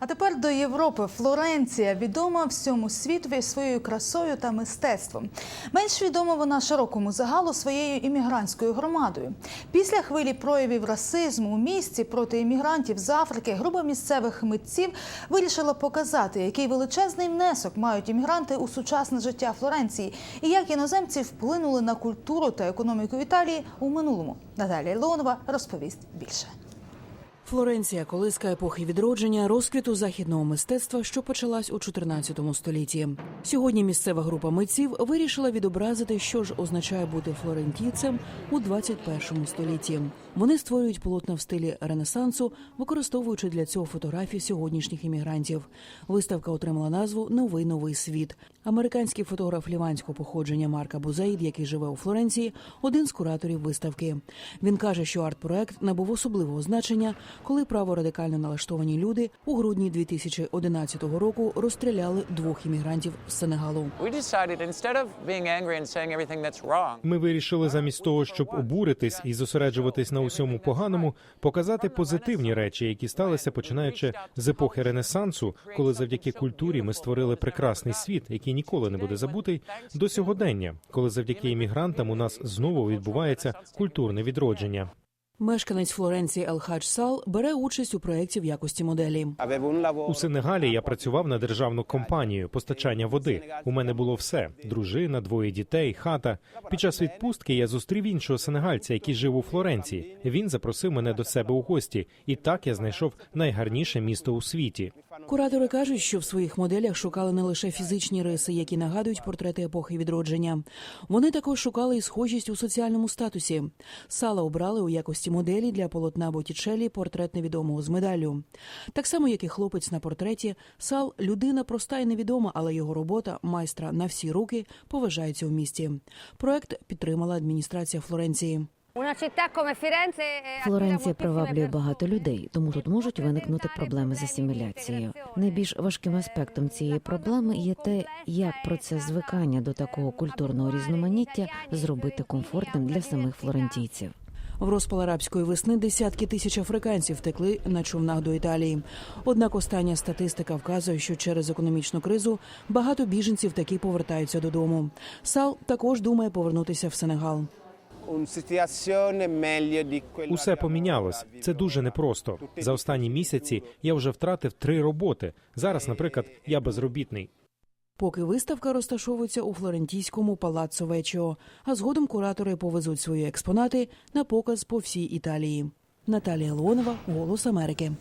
А тепер до Європи. Флоренція відома всьому світові своєю красою та мистецтвом. Менш відома вона широкому загалу своєю іммігрантською громадою. Після хвилі проявів расизму у місті проти іммігрантів з Африки група місцевих митців вирішила показати, який величезний внесок мають іммігранти у сучасне життя Флоренції і як іноземці вплинули на культуру та економіку Італії у минулому. Наталія Леонова розповість більше. Флоренція колиска епохи відродження, розквіту західного мистецтва, що почалась у 14 столітті. Сьогодні місцева група митців вирішила відобразити, що ж означає бути флорентійцем у 21 столітті. Вони створюють полотна в стилі Ренесансу, використовуючи для цього фотографії сьогоднішніх іммігрантів. Виставка отримала назву Новий новий світ. Американський фотограф ліванського походження Марка Бузаїд, який живе у Флоренції, один з кураторів виставки. Він каже, що арт-проект набув особливого значення, коли праворадикально налаштовані люди у грудні 2011 року розстріляли двох іммігрантів з Сенегалу. Ми вирішили замість того, щоб обуритись і зосереджуватись на усьому поганому, показати позитивні речі, які сталися починаючи з епохи Ренесансу, коли завдяки культурі ми створили прекрасний світ, який ніколи не буде забутий, до сьогодення, коли завдяки іммігрантам у нас знову відбувається культурне відродження. Мешканець Флоренції Елхадж Сал бере участь у проєкті в якості моделі. У Сенегалі я працював на державну компанію постачання води. У мене було все: дружина, двоє дітей, хата. Під час відпустки я зустрів іншого сенегальця, який жив у Флоренції. Він запросив мене до себе у гості, і так я знайшов найгарніше місто у світі. Куратори кажуть, що в своїх моделях шукали не лише фізичні риси, які нагадують портрети епохи відродження. Вони також шукали і схожість у соціальному статусі. Сала обрали у якості моделі для полотна Боттічеллі портрет невідомого з медаллю. Так само, як і хлопець на портреті, Сал людина проста і невідома, але його робота майстра на всі руки поважається у місті. Проект підтримала адміністрація Флоренції. Una città come Firenze Флоренція приваблює багато людей, тому тут можуть виникнути проблеми з асиміляцією. Найбільш важким аспектом цієї проблеми є те, як процес звикання до такого культурного різноманіття зробити комфортним для самих флорентійців. В розпал арабської весни десятки тисяч африканців втекли на човнах до Італії. Однак остання статистика вказує, що через економічну кризу багато біженців таки повертаються додому. Сал також думає повернутися в Сенегал. Усе помінялось. Це дуже непросто. За останні місяці я вже втратив три роботи. Зараз, наприклад, я безробітний. Поки виставка розташовується у флорентійському палаццо Вечіо, а згодом куратори повезуть свої експонати на показ по всій Італії. Наталія Леонова, Голос Америки.